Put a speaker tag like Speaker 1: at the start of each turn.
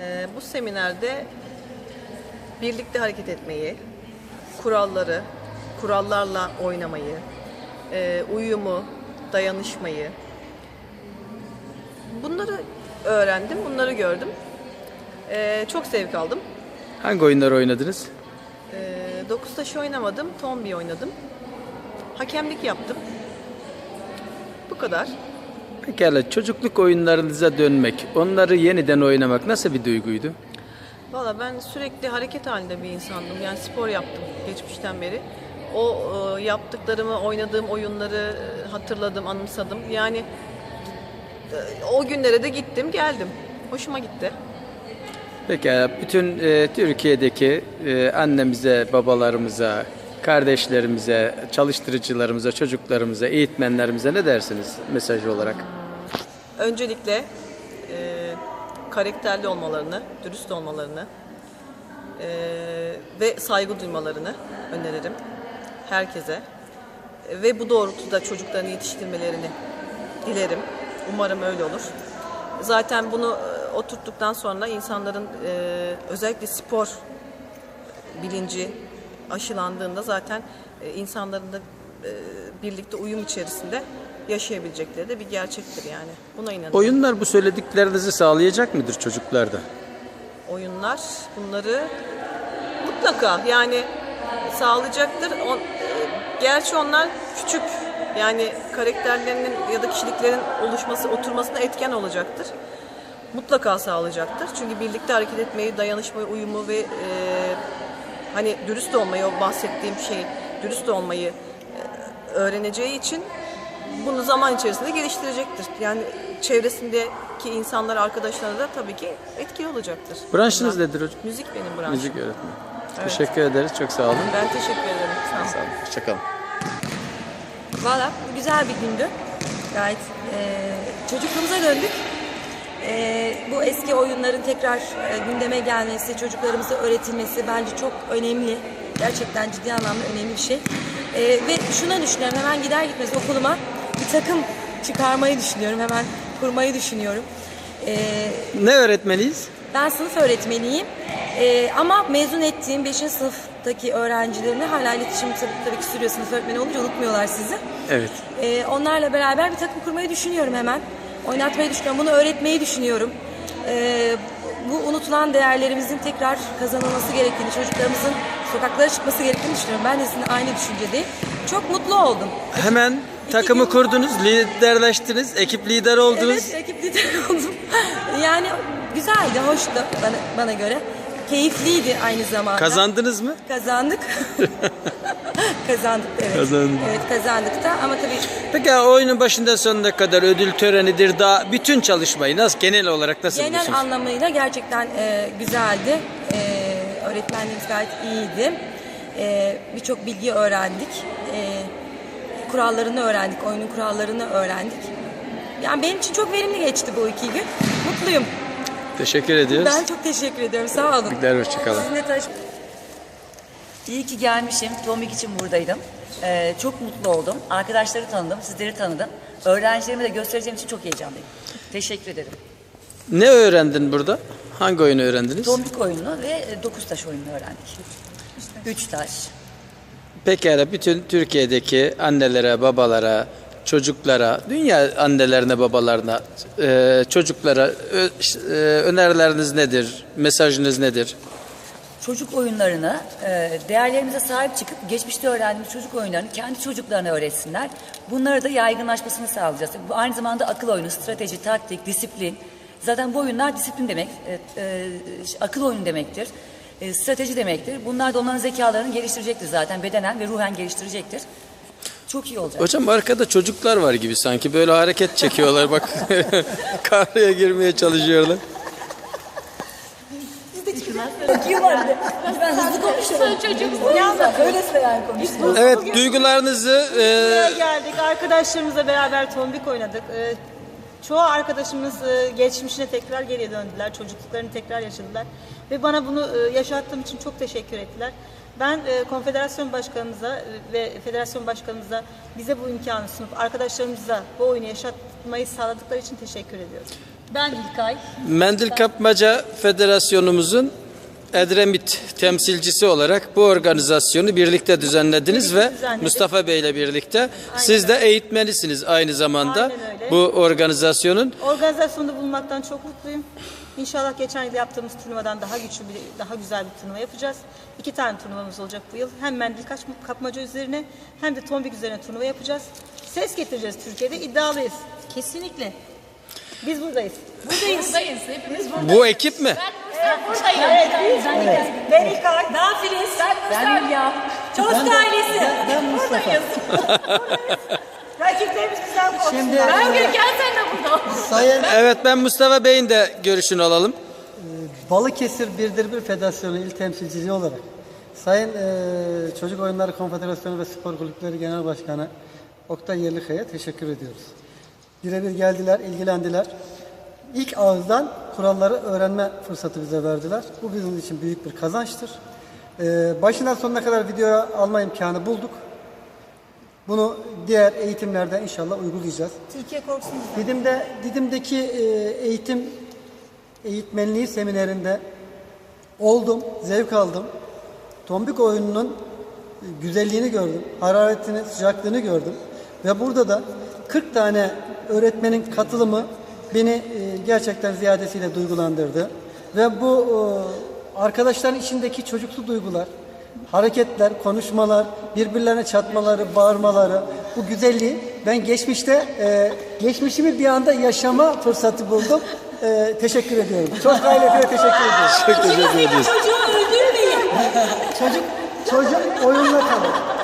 Speaker 1: Ee, Bu seminerde birlikte hareket etmeyi, kuralları, kurallarla oynamayı, e, uyumu, dayanışmayı bunları öğrendim, bunları gördüm. Ee, Çok zevk aldım.
Speaker 2: Hangi oyunları oynadınız?
Speaker 1: Ee, Dokuz taşı oynamadım, tombi oynadım. Hakemlik yaptım. Bu kadar.
Speaker 2: Pekala çocukluk oyunlarınıza dönmek, onları yeniden oynamak nasıl bir duyguydu?
Speaker 1: Valla ben sürekli hareket halinde bir insandım. Yani spor yaptım geçmişten beri. O e, yaptıklarımı, oynadığım oyunları hatırladım, anımsadım. Yani e, o günlere de gittim, geldim. Hoşuma gitti.
Speaker 2: Pekala bütün e, Türkiye'deki e, annemize, babalarımıza, kardeşlerimize, çalıştırıcılarımıza, çocuklarımıza, eğitmenlerimize ne dersiniz mesaj olarak?
Speaker 1: Öncelikle e, karakterli olmalarını, dürüst olmalarını e, ve saygı duymalarını öneririm herkese. Ve bu doğrultuda çocuklarını yetiştirmelerini dilerim. Umarım öyle olur. Zaten bunu e, oturttuktan sonra insanların e, özellikle spor bilinci aşılandığında zaten e, insanların da e, birlikte uyum içerisinde yaşayabilecekleri de bir gerçektir yani. Buna inanıyorum.
Speaker 2: Oyunlar bu söylediklerinizi sağlayacak mıdır çocuklarda?
Speaker 1: Oyunlar bunları mutlaka yani sağlayacaktır. On, e, gerçi onlar küçük yani karakterlerinin ya da kişiliklerin oluşması, oturmasına etken olacaktır. Mutlaka sağlayacaktır. Çünkü birlikte hareket etmeyi, dayanışmayı, uyumu ve e, hani dürüst olmayı, o bahsettiğim şey, dürüst olmayı e, öğreneceği için bunu zaman içerisinde geliştirecektir. Yani çevresindeki insanlar, arkadaşlarına da tabii ki etkili olacaktır.
Speaker 2: Branşınız
Speaker 1: Bunlar.
Speaker 2: nedir hocam?
Speaker 1: Müzik benim branşım.
Speaker 2: Müzik öğretmeni. Teşekkür ederiz. Çok sağ olun.
Speaker 1: Ben teşekkür ederim. Sağ olun.
Speaker 2: Sağ olun. Hoşçakalın.
Speaker 3: Valla bu güzel bir gündü. Gayet eee çocukluğumuza döndük. Eee, bu eski oyunların tekrar e, gündeme gelmesi, çocuklarımıza öğretilmesi bence çok önemli. Gerçekten ciddi anlamda önemli bir şey. Eee, ve şuna düşünüyorum, hemen gider gitmez okuluma bir takım çıkarmayı düşünüyorum, hemen kurmayı düşünüyorum. Eee
Speaker 2: Ne öğretmeniyiz?
Speaker 3: ben sınıf öğretmeniyim Ee, ama mezun ettiğim 5. sınıftaki öğrencilerimle hala iletişim tabii, tabii ki sürüyor sınıf öğretmeni olunca unutmuyorlar sizi.
Speaker 2: Evet.
Speaker 3: Ee, onlarla beraber bir takım kurmayı düşünüyorum hemen. Oynatmayı düşünüyorum, bunu öğretmeyi düşünüyorum. Ee, bu unutulan değerlerimizin tekrar kazanılması gerektiğini, çocuklarımızın sokaklara çıkması gerektiğini düşünüyorum. Ben de sizinle aynı düşüncedeyim. Çok mutlu oldum.
Speaker 2: Hemen takımı
Speaker 3: gün-
Speaker 2: kurdunuz, liderleştiniz, ekip lider oldunuz.
Speaker 3: Evet, ekip lideri oldum. yani güzeldi, hoştu bana, bana göre. Keyifliydi aynı zamanda.
Speaker 2: Kazandınız mı?
Speaker 3: Kazandık. kazandık evet.
Speaker 2: Kazandık.
Speaker 3: Evet kazandık da ama tabii
Speaker 2: Peki oyunun başından sonuna kadar ödül törenidir daha bütün çalışmayı nasıl genel olarak nasıl
Speaker 3: genel
Speaker 2: buluyorsunuz?
Speaker 3: anlamıyla gerçekten e, güzeldi. E, öğretmenliğimiz gayet iyiydi. E, Birçok bilgi öğrendik. E, kurallarını öğrendik, oyunun kurallarını öğrendik. Yani benim için çok verimli geçti bu iki gün. Mutluyum.
Speaker 2: Teşekkür ediyoruz.
Speaker 3: Ben çok teşekkür ediyorum. Sağ olun.
Speaker 2: Teşekkürler, hoşçakalın.
Speaker 3: Sizinle tanış
Speaker 4: İyi ki gelmişim. Tomik için buradaydım. Ee, çok mutlu oldum. Arkadaşları tanıdım, sizleri tanıdım. Öğrencilerime de göstereceğim için çok heyecanlıyım. Teşekkür ederim.
Speaker 2: Ne öğrendin burada? Hangi oyunu öğrendiniz?
Speaker 4: Tomik oyununu ve e, dokuz taş oyununu öğrendik. Üç taş.
Speaker 2: Pekala bütün Türkiye'deki annelere, babalara, çocuklara, dünya annelerine, babalarına, e, çocuklara ö- e, önerileriniz nedir? Mesajınız nedir?
Speaker 4: Çocuk oyunlarını, e, değerlerimize sahip çıkıp geçmişte öğrendiğimiz çocuk oyunlarını kendi çocuklarına öğretsinler. Bunları da yaygınlaşmasını sağlayacağız. Bu aynı zamanda akıl oyunu, strateji, taktik, disiplin. Zaten bu oyunlar disiplin demek, e, e, akıl oyunu demektir. E, strateji demektir. Bunlar da onların zekalarını geliştirecektir zaten. Bedenen ve ruhen geliştirecektir. Çok iyi olacak.
Speaker 2: Hocam arkada çocuklar var gibi sanki böyle hareket çekiyorlar bak kahraya girmeye çalışıyorlar.
Speaker 4: Bakıyorlar bir de. Ben hızlı konuşuyorum. Çocuk. Ya böylesine yani konuşuyorum.
Speaker 2: Evet duygularınızı e,
Speaker 5: geldik. Arkadaşlarımızla beraber tombik oynadık. Ee, çoğu arkadaşımız e, geçmişine tekrar geriye döndüler. Çocukluklarını tekrar yaşadılar. Ve bana bunu e, yaşattığım için çok teşekkür ettiler. Ben e, konfederasyon başkanımıza e, ve federasyon başkanımıza bize bu imkanı sunup arkadaşlarımıza bu oyunu yaşatmayı sağladıkları için teşekkür ediyorum. Ben İlkay.
Speaker 2: Mendil Kapmaca Federasyonumuzun Edremit temsilcisi olarak bu organizasyonu birlikte düzenlediniz
Speaker 5: Birlikte
Speaker 2: ve
Speaker 5: düzenledik.
Speaker 2: Mustafa Bey ile birlikte siz de eğitmenisiniz aynı zamanda
Speaker 5: Aynen
Speaker 2: bu organizasyonun.
Speaker 5: Organizasyonda bulunmaktan çok mutluyum. İnşallah geçen yıl yaptığımız turnuvadan daha güçlü bir, daha güzel bir turnuva yapacağız. İki tane turnuvamız olacak bu yıl. Hem mendil kaç kapmaca üzerine hem de tombik üzerine turnuva yapacağız. Ses getireceğiz Türkiye'de. iddialıyız.
Speaker 6: Kesinlikle.
Speaker 5: Biz buradayız.
Speaker 6: Buradayız. Hepimiz buradayız.
Speaker 2: Bu ekip mi?
Speaker 6: Ben buradayım.
Speaker 5: Ben İlkay.
Speaker 6: Ben Filiz. Ben Hülya. Çoğuska ailesi.
Speaker 7: Ben Mustafa.
Speaker 5: Rakiplerimiz güzel korksun.
Speaker 7: Şimdi
Speaker 6: Ben gel sen de burada.
Speaker 7: Sayın
Speaker 2: Evet ben Mustafa Bey'in de görüşünü alalım.
Speaker 7: Balıkesir Birdir Bir Federasyonu il temsilcisi olarak Sayın eee, Çocuk Oyunları Konfederasyonu ve Spor Kulüpleri Genel Başkanı Oktay Yerlikaya teşekkür ediyoruz. Birebir geldiler, ilgilendiler. İlk ağızdan kuralları öğrenme fırsatı bize verdiler. Bu bizim için büyük bir kazançtır. Eee başından sonuna kadar video alma imkanı bulduk. Bunu diğer eğitimlerde inşallah uygulayacağız.
Speaker 5: Tilkiye korksun.
Speaker 7: Didim'de Didim'deki e, eğitim eğitmenliği seminerinde oldum, zevk aldım. Tombik oyununun güzelliğini gördüm, hararetini, sıcaklığını gördüm. Ve burada da 40 tane öğretmenin katılımı beni e, gerçekten ziyadesiyle duygulandırdı. Ve bu e, arkadaşların içindeki çocuksu duygular, hareketler, konuşmalar, birbirlerine çatmaları, bağırmaları, bu güzelliği ben geçmişte e, geçmişimi bir anda yaşama fırsatı buldum. E, teşekkür ediyorum. Çok ailesine teşekkür ediyorum.
Speaker 2: Çok teşekkür ediyoruz.
Speaker 6: Çocuğu öldürmeyin.
Speaker 7: Çocuk çocuk oyunla kalır.